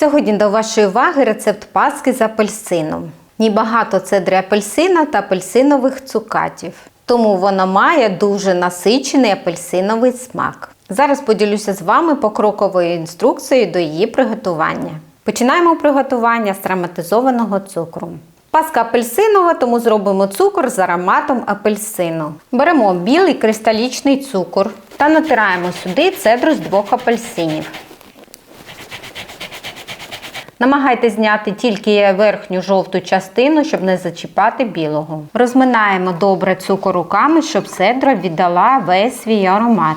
Сьогодні до вашої уваги рецепт паски з апельсином. Нібагато цедри апельсина та апельсинових цукатів. Тому вона має дуже насичений апельсиновий смак. Зараз поділюся з вами покроковою інструкцією до її приготування. Починаємо приготування з ароматизованого цукру. Паска апельсинова, тому зробимо цукор з ароматом апельсину. Беремо білий кристалічний цукор та натираємо сюди цедру з двох апельсинів. Намагайтесь зняти тільки верхню жовту частину, щоб не зачіпати білого. Розминаємо добре цукор руками, щоб цедра віддала весь свій аромат.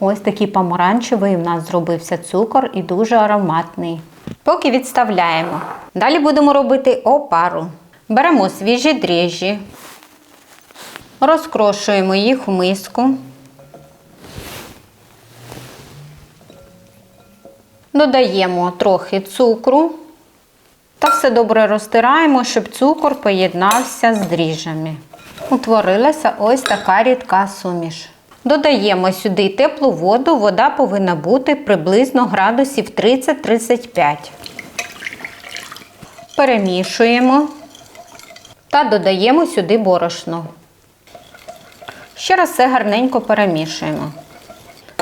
Ось такий помаранчевий у нас зробився цукор і дуже ароматний. Поки відставляємо. Далі будемо робити опару. Беремо свіжі дріжджі, розкрошуємо їх у миску. Додаємо трохи цукру та все добре розтираємо, щоб цукор поєднався з дріжджами. Утворилася ось така рідка суміш. Додаємо сюди теплу воду, вода повинна бути приблизно градусів 30-35. Перемішуємо та додаємо сюди борошно. Ще раз все гарненько перемішуємо.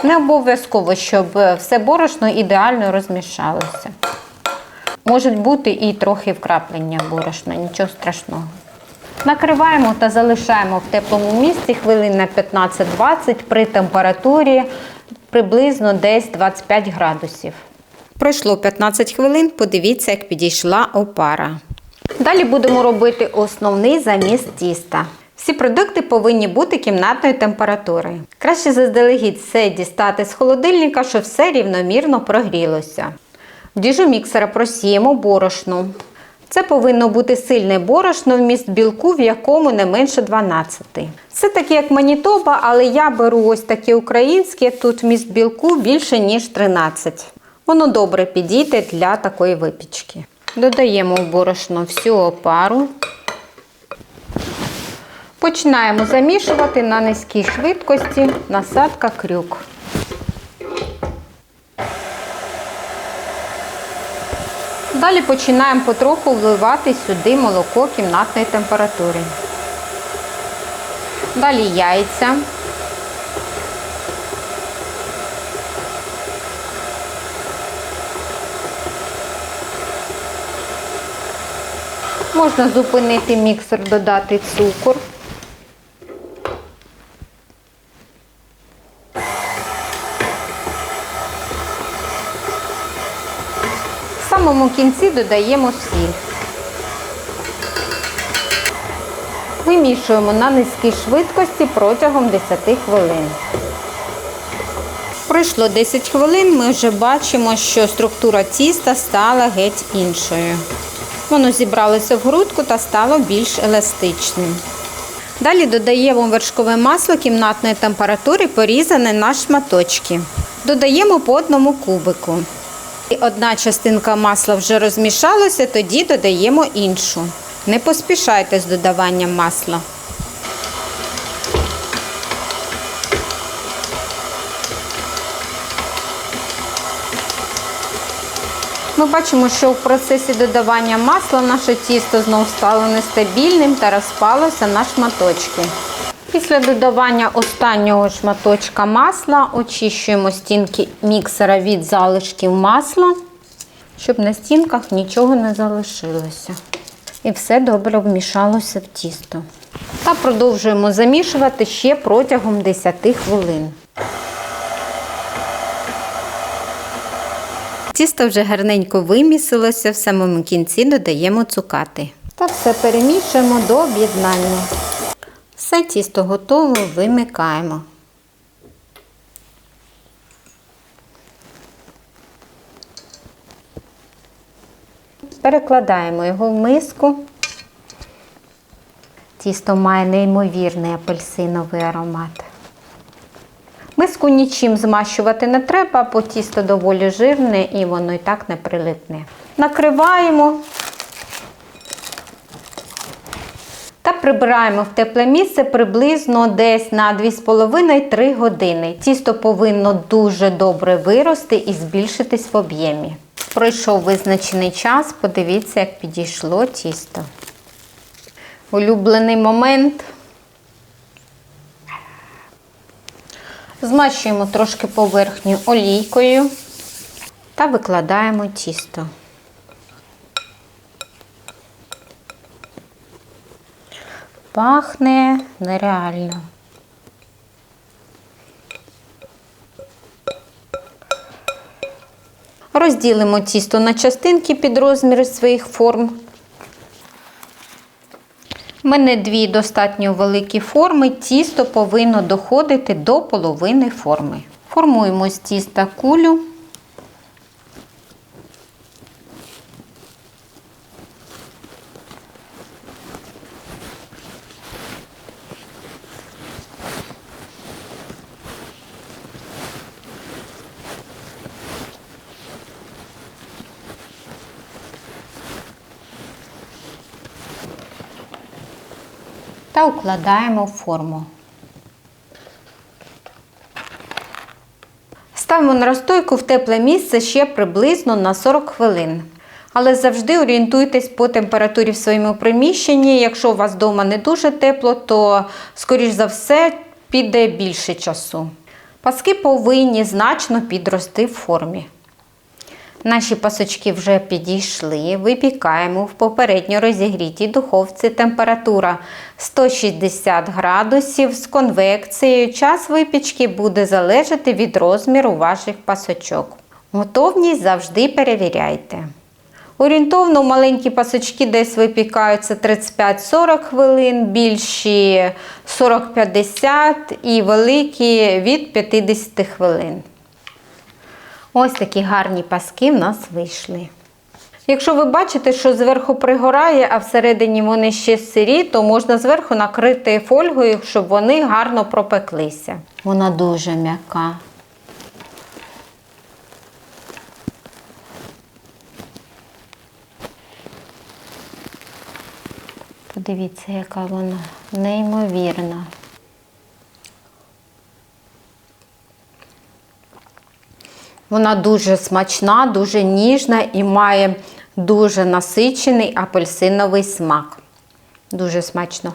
Не обов'язково, щоб все борошно ідеально розмішалося. Можуть бути і трохи вкраплення борошна, нічого страшного. Накриваємо та залишаємо в теплому місці хвилин на 15-20 при температурі приблизно десь 25 градусів. Пройшло 15 хвилин, подивіться, як підійшла опара. Далі будемо робити основний заміс тіста. Всі продукти повинні бути кімнатної температури. Краще заздалегідь все дістати з холодильника, щоб все рівномірно прогрілося. В діжу міксера просіємо борошно. Це повинно бути сильне борошно вміст білку, в якому не менше 12. Це таке, як манітоба, але я беру ось таке українське, тут вміст білку більше, ніж 13. Воно добре підійде для такої випічки. Додаємо в борошно всю опару. Починаємо замішувати на низькій швидкості насадка крюк. Далі починаємо потроху вливати сюди молоко кімнатної температури. Далі яйця. Можна зупинити міксер, додати цукор. Самому кінці додаємо сіль. Вимішуємо на низькій швидкості протягом 10 хвилин. Пройшло 10 хвилин, ми вже бачимо, що структура тіста стала геть іншою. Воно зібралося в грудку та стало більш еластичним. Далі додаємо вершкове масло кімнатної температури, порізане на шматочки. Додаємо по одному кубику. Одна частинка масла вже розмішалася, тоді додаємо іншу. Не поспішайте з додаванням масла. Ми бачимо, що в процесі додавання масла наше тісто знову стало нестабільним та розпалося на шматочки. Після додавання останнього шматочка масла очищуємо стінки міксера від залишків масла, щоб на стінках нічого не залишилося. І все добре вмішалося в тісто. Та продовжуємо замішувати ще протягом 10 хвилин. Тісто вже гарненько вимісилося, в самому кінці додаємо цукати. Та все перемішуємо до об'єднання. Все тісто готово, вимикаємо. Перекладаємо його в миску. Тісто має неймовірний апельсиновий аромат. Миску нічим змащувати не треба, бо тісто доволі жирне і воно і так не прилипне. Накриваємо та прибираємо в тепле місце приблизно десь на 2,5-3 години. Тісто повинно дуже добре вирости і збільшитись в об'ємі. Пройшов визначений час, подивіться, як підійшло тісто. Улюблений момент. Змащуємо трошки поверхню олійкою та викладаємо тісто. Пахне нереально. Розділимо тісто на частинки під розміри своїх форм. У мене дві достатньо великі форми. Тісто повинно доходити до половини форми. Формуємо з тіста кулю. Та укладаємо в форму. Ставимо на розстойку в тепле місце ще приблизно на 40 хвилин. Але завжди орієнтуйтесь по температурі в своєму приміщенні. Якщо у вас вдома не дуже тепло, то, скоріш за все, піде більше часу. Паски повинні значно підрости в формі. Наші пасочки вже підійшли. Випікаємо в попередньо розігрітій духовці температура 160 градусів з конвекцією. Час випічки буде залежати від розміру ваших пасочок. Готовність завжди перевіряйте. Орієнтовно маленькі пасочки десь випікаються 35-40 хвилин, більші 40-50 і великі від 50 хвилин. Ось такі гарні паски в нас вийшли. Якщо ви бачите, що зверху пригорає, а всередині вони ще сирі, то можна зверху накрити фольгою, щоб вони гарно пропеклися. Вона дуже м'яка. Подивіться, яка вона неймовірна. Вона дуже смачна, дуже ніжна і має дуже насичений апельсиновий смак. Дуже смачно.